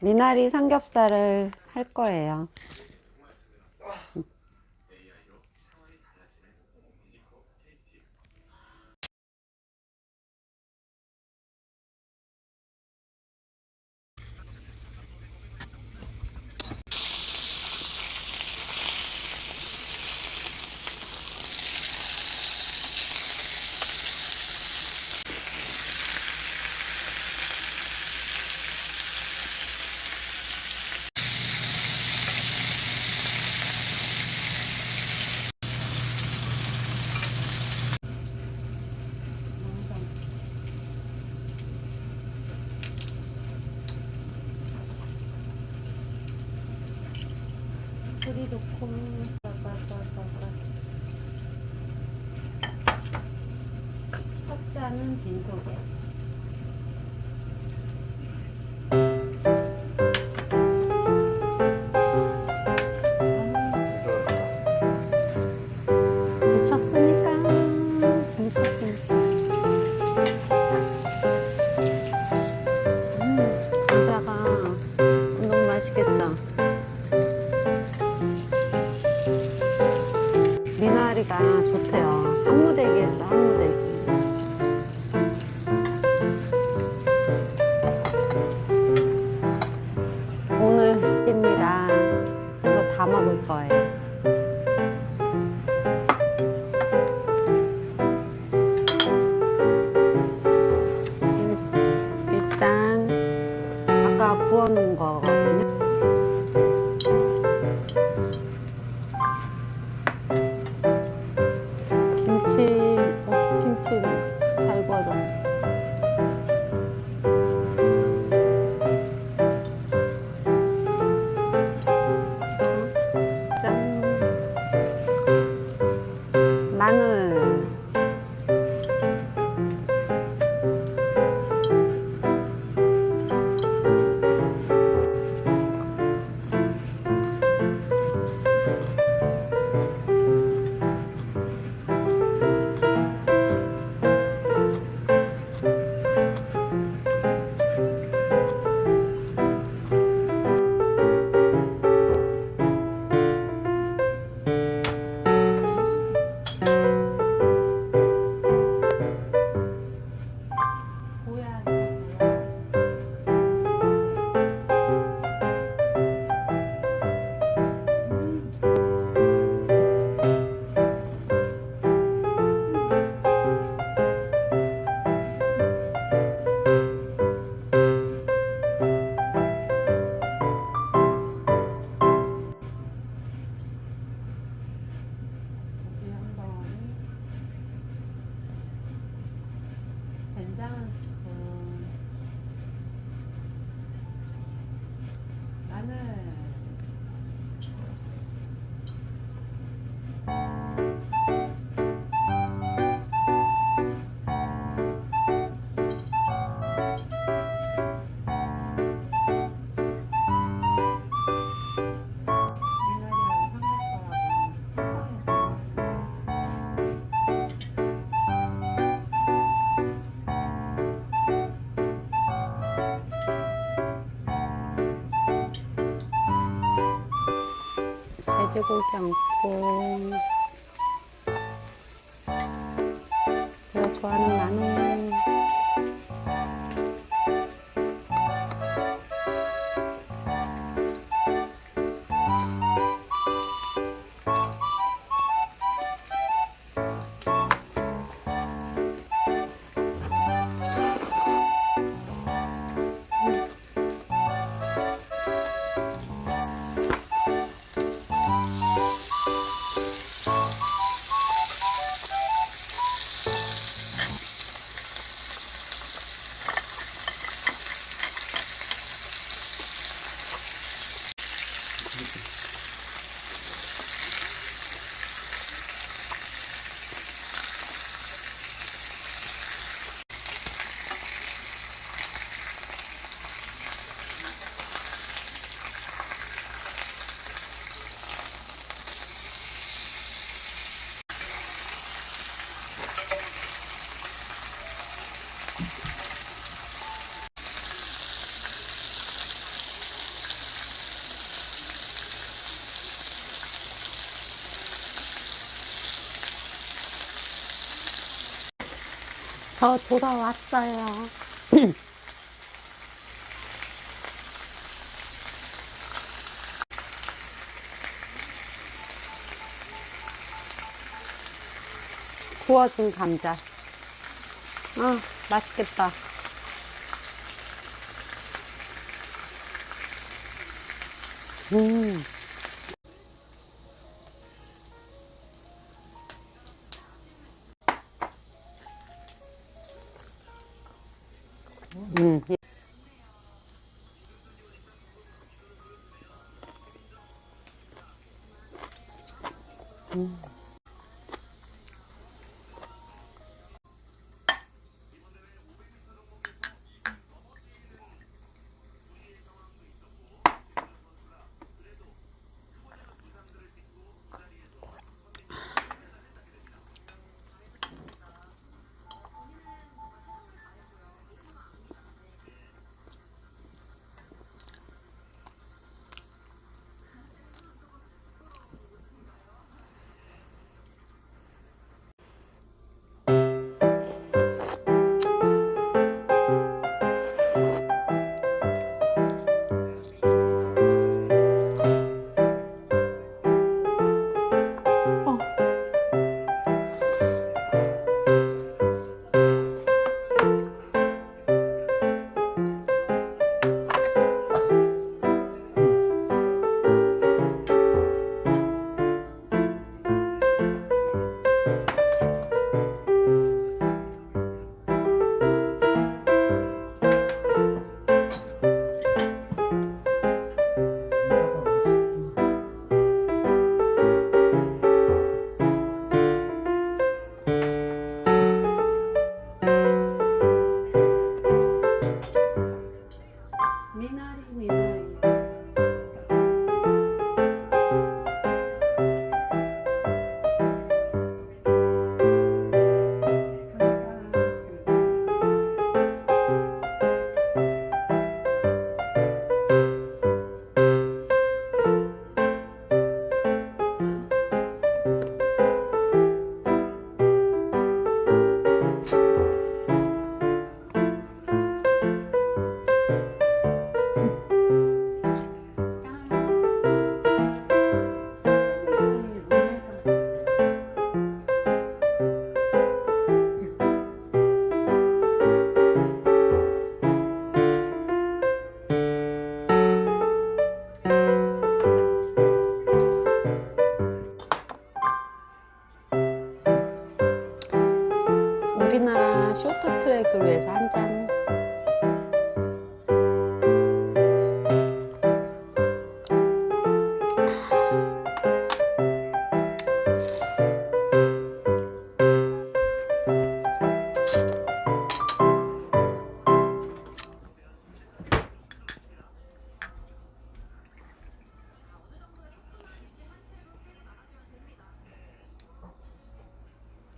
미나리 삼겹살을 할 거예요. 뿌리 좋고 첫 잔은 빈속에 미나리가 좋대요. 한무대기에서 한무대기. 오늘 입니다. 이거 다 먹을 거예요. 일- 일단 아까 구워놓은 거 돼지고기 않고. 내가 좋아하는 마늘 저 돌아왔어요. 구워진 감자. 아, 맛있겠다. 음. 음. 미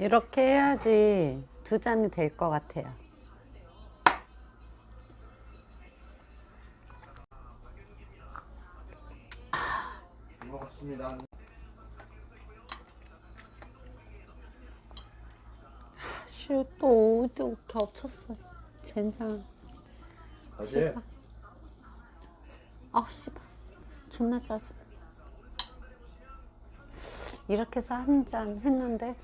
이렇게 해야지 두 잔이 될 것 같아요. 먹었습니다. 슈, 또 어디 겹쳤어. 젠장. 어제 씨발. 아우, 씨발. 존나 짜증. 이렇게 해서 한 잔 했는데.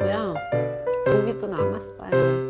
먹었고요. 고기도 남았어요.